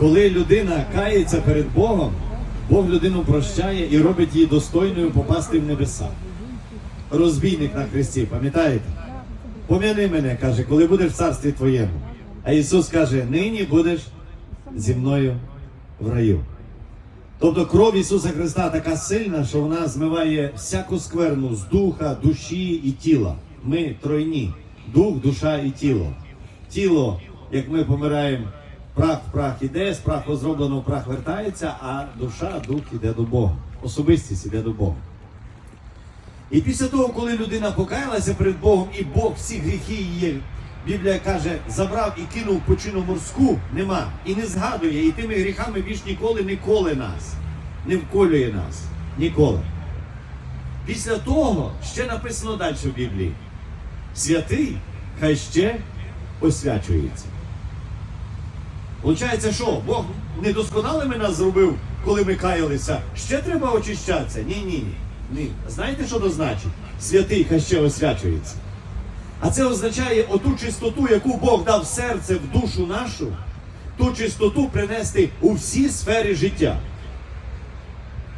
Коли людина кається перед Богом, Бог людину прощає і робить її достойною попасти в небеса. Розбійник на хресті, пам'ятаєте? Пом'яни мене, каже, коли будеш в царстві твоєму. А Ісус каже, нині будеш зі мною в раю. Тобто кров Ісуса Христа така сильна, що вона змиває всяку скверну з духа, душі і тіла. Ми тройні: дух, душа і тіло. Тіло, як ми помираємо, прах прах іде, з праху зроблено прах вертається, а душа, дух іде до Бога. Особистість іде до Бога. І після того, коли людина покаялася перед Богом, і Бог всі гріхи її, Біблія каже, забрав і кинув почину морську, нема. І не згадує, і тими гріхами більш ніколи не коле нас, не вколює нас. Ніколи. Після того ще написано далі в Біблії. Святий хай ще освячується. Получається, що Бог недосконалими нас зробив, коли ми каялися. Ще треба очищатися. Ні, ні, ні. Знаєте, що то значить? Святий хай ще освячується. А це означає оту чистоту, яку Бог дав в серце, в душу нашу, ту чистоту принести у всі сфери життя.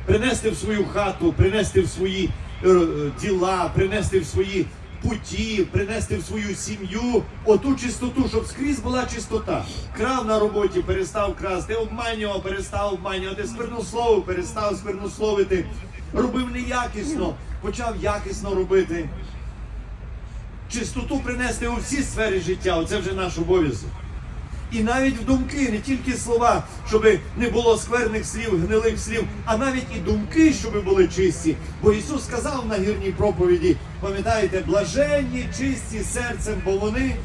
Принести в свою хату, принести в свої е, е, діла, принести в свої путі, принести в свою сім'ю оту чистоту, щоб скрізь була чистота. Крав на роботі, перестав красти, обманював, перестав обманювати, сквернословив, перестав сквернословити, робив неякісно, почав якісно робити. Чистоту принести у всі сфери життя, оце вже наш обов'язок. І навіть в думки, не тільки слова, щоб не було скверних слів, гнилих слів, а навіть і думки, щоб були чисті. Бо Ісус сказав на гірній проповіді, пам'ятаєте, блаженні, чисті серцем, бо вони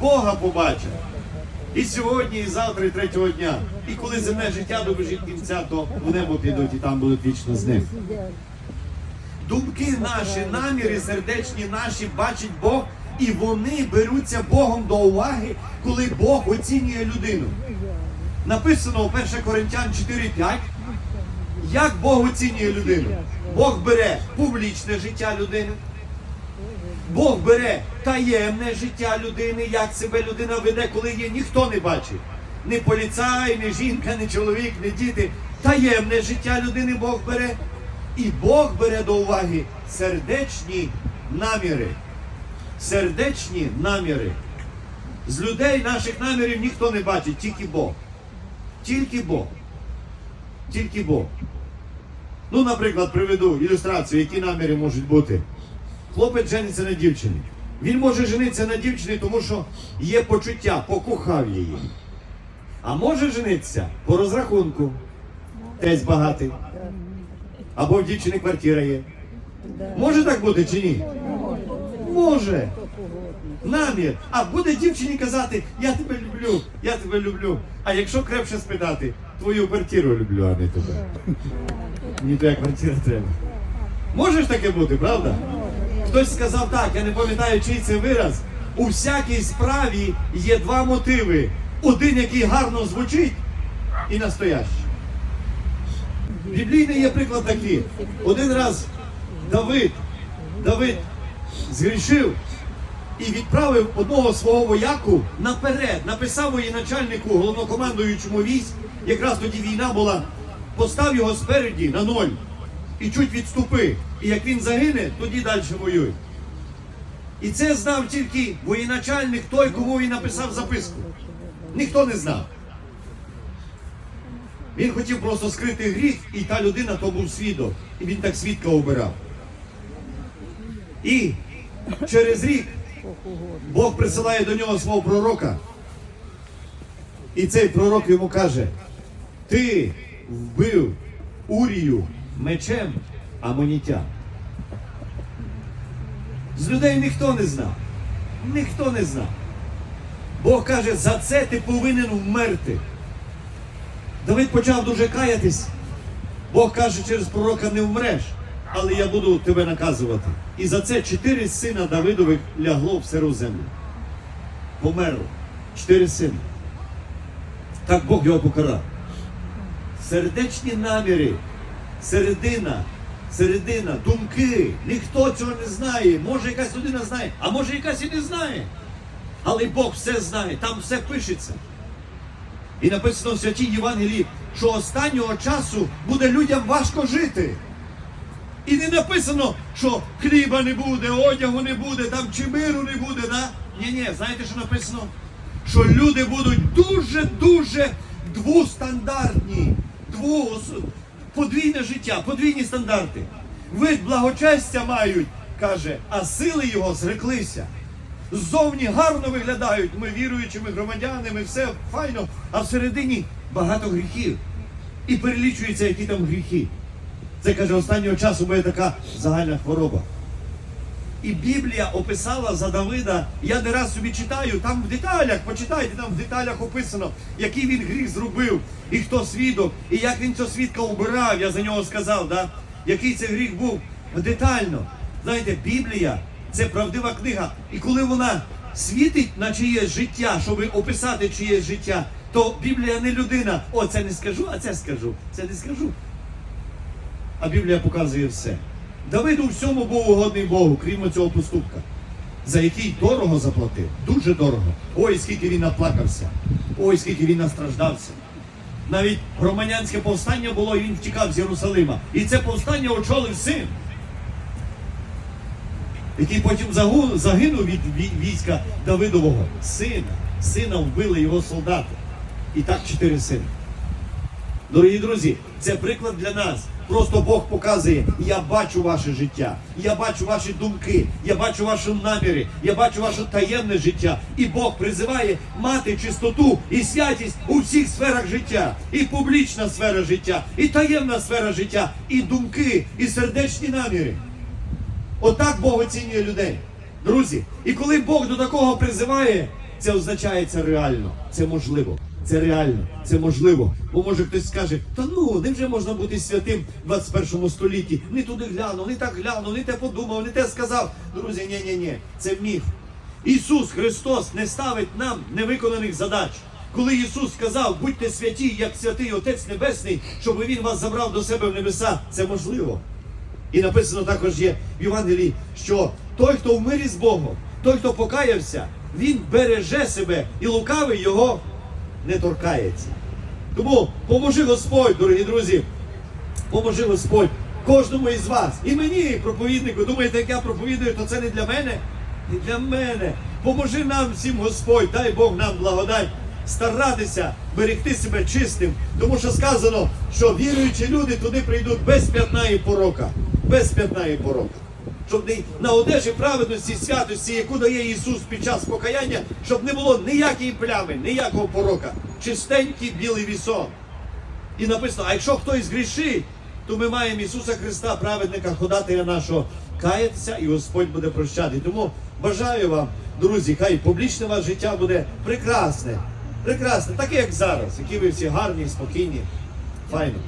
Бога побачать. І сьогодні, і завтра, і третього дня. І коли земне життя добежить кінця, то в небо підуть і там будуть вічно з ним. Думки наші, наміри сердечні наші бачить Бог, і вони беруться Богом до уваги, коли Бог оцінює людину. Написано у 1 Коринтян 4.5, як Бог оцінює людину. Бог бере публічне життя людини. Бог бере таємне життя людини, як себе людина веде, коли її ніхто не бачить. Ні поліцай, ні жінка, ні чоловік, ні діти. Таємне життя людини Бог бере. І Бог бере до уваги сердечні наміри. Сердечні наміри. З людей наших намірів ніхто не бачить, тільки Бог. Тільки Бог. Тільки Бог. Ну, наприклад, приведу ілюстрацію, які наміри можуть бути. Хлопець жениться на дівчині. Він може женитися на дівчині, тому що є почуття, покохав її. А може женитися по розрахунку. Десь багатий. Або в дівчини квартира є. Може так бути чи ні? Може. Намір. А буде дівчині казати, я тебе люблю, я тебе люблю. А якщо крепше спитати, твою квартиру люблю, а не тебе. Мені твоя квартира треба. Може ж таке бути, правда? Хтось сказав так, я не пам'ятаю, чий це вираз. У всякій справі є два мотиви. Один, який гарно звучить, і настоящий. Біблійний є приклад такий. Один раз Давид, Давид згрішив і відправив одного свого вояку наперед, написав воєначальнику, головнокомандуючому військ, якраз тоді війна була, постав його спереді на ноль і чуть відступи. І як він загине, тоді далі воюй. І це знав тільки воєначальник, той, кому він написав записку. Ніхто не знав. Він хотів просто скрити гріх, і та людина то був свідок. І він так свідка обирав. І через рік Бог присилає до нього свого пророка. І цей пророк йому каже: Ти вбив Урію мечем амонітян. З людей ніхто не знав. Ніхто не знав. Бог каже, за це ти повинен вмерти. Давид почав дуже каятись. Бог каже через пророка не вмреш, але я буду тебе наказувати. І за це чотири сина Давидових лягло в сиру землю. Померло. Чотири сина. Так Бог його покарав. Сердечні наміри, середина, середина, думки. Ніхто цього не знає. Може якась людина знає, а може якась і не знає. Але Бог все знає, там все пишеться. І написано в святій Євангелії, що останнього часу буде людям важко жити. І не написано, що хліба не буде, одягу не буде, там чи миру не буде. Да? Ні, ні, знаєте, що написано? Що люди будуть дуже-дуже двустандартні, дву, подвійне життя, подвійні стандарти. Вид благочестя мають, каже, а сили його зреклися. Ззовні гарно виглядають, ми віруючими громадянами, все файно, а всередині багато гріхів. І перелічується, які там гріхи. Це каже, останнього часу буде така загальна хвороба. І Біблія описала за Давида, я не раз собі читаю, там в деталях, почитайте, там в деталях описано, який він гріх зробив, і хто свідок, і як він цього свідка убирав, я за нього сказав, да? який це гріх був детально. Знаєте, Біблія це правдива книга. І коли вона світить на чиєсь життя, щоб описати чиєсь життя, то Біблія не людина. О, це не скажу, а це скажу. Це не скажу. А Біблія показує все. Давид у всьому був угодний Богу, крім цього поступка, за який дорого заплатив, дуже дорого. Ой, скільки він наплакався, ой, скільки він настраждався. Навіть громадянське повстання було, і він втікав з Єрусалима. І це повстання очолив син, який потім загинув від війська Давидового. Сина. Сина вбили його солдати. І так чотири сини. Дорогі друзі, це приклад для нас. Просто Бог показує, я бачу ваше життя, я бачу ваші думки, я бачу ваші наміри, я бачу ваше таємне життя. І Бог призиває мати чистоту і святість у всіх сферах життя, і публічна сфера життя, і таємна сфера життя, і думки, і сердечні наміри. Отак Бог оцінює людей. Друзі, і коли Бог до такого призиває, це означає це реально, це можливо. Це реально, це можливо. Бо може хтось скаже, та ну, невже можна бути святим в 21 столітті? Не туди глянув, не так глянув, не те подумав, не те сказав. Друзі, ні, ні, ні, це міф. Ісус Христос не ставить нам невиконаних задач. Коли Ісус сказав, будьте святі, як святий Отець Небесний, щоб Він вас забрав до себе в небеса, це можливо. І написано також є в Євангелії, що той, хто в мирі з Богом, той, хто покаявся, він береже себе і лукавий його не торкається. Тому поможи Господь, дорогі друзі, поможи Господь кожному із вас. І мені, проповіднику, думаєте, як я проповідую, то це не для мене? Не для мене. Поможи нам всім, Господь, дай Бог нам благодать. Старатися берегти себе чистим, тому що сказано, що віруючі люди туди прийдуть без п'ятна і порока. Без п'ятна і порока. Щоб не на одежі праведності, святості, яку дає Ісус під час покаяння, щоб не було ніякої плями, ніякого порока. Чистенький білий вісон. І написано, а якщо хтось грішить, то ми маємо Ісуса Христа, праведника, ходатая нашого, каятися, і Господь буде прощати. Тому бажаю вам, друзі, хай публічне ваше життя буде прекрасне. Прекрасне, таке як зараз, які ви всі гарні, спокійні, файно.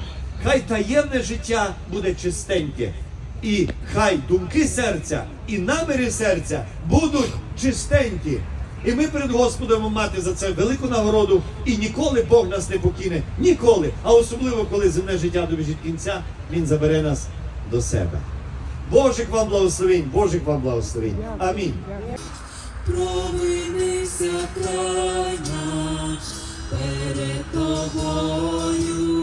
Хай таємне життя буде чистеньке. І хай думки серця і наміри серця будуть чистенькі. І ми перед Господом мати за це велику нагороду, і ніколи Бог нас не покине. Ніколи. А особливо, коли земне життя добіжить кінця, Він забере нас до себе. Божих вам благословень, Божих вам благословень. Амінь. Провинився край наш перед тобою,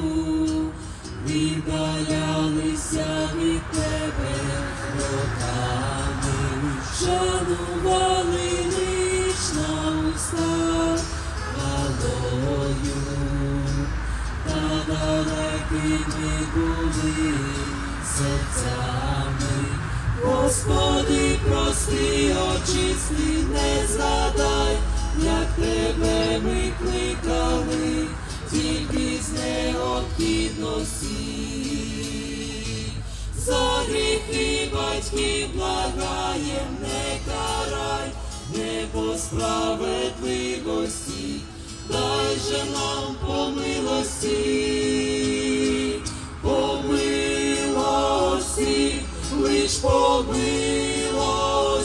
Господи, прости, очисти, не згадай, як тебе ми кликали, тільки з необхідності. За гріхи батьків благаєм, не карай, не по справедливості, дай же нам по по милості,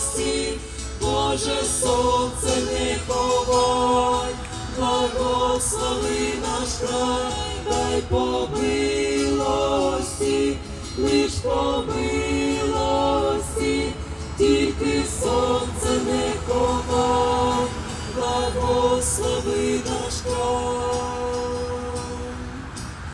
Боже сонце не ховай, благослови наш край, дай по милості, лиш по милості, тільки сонце не ховай, благослови наш край.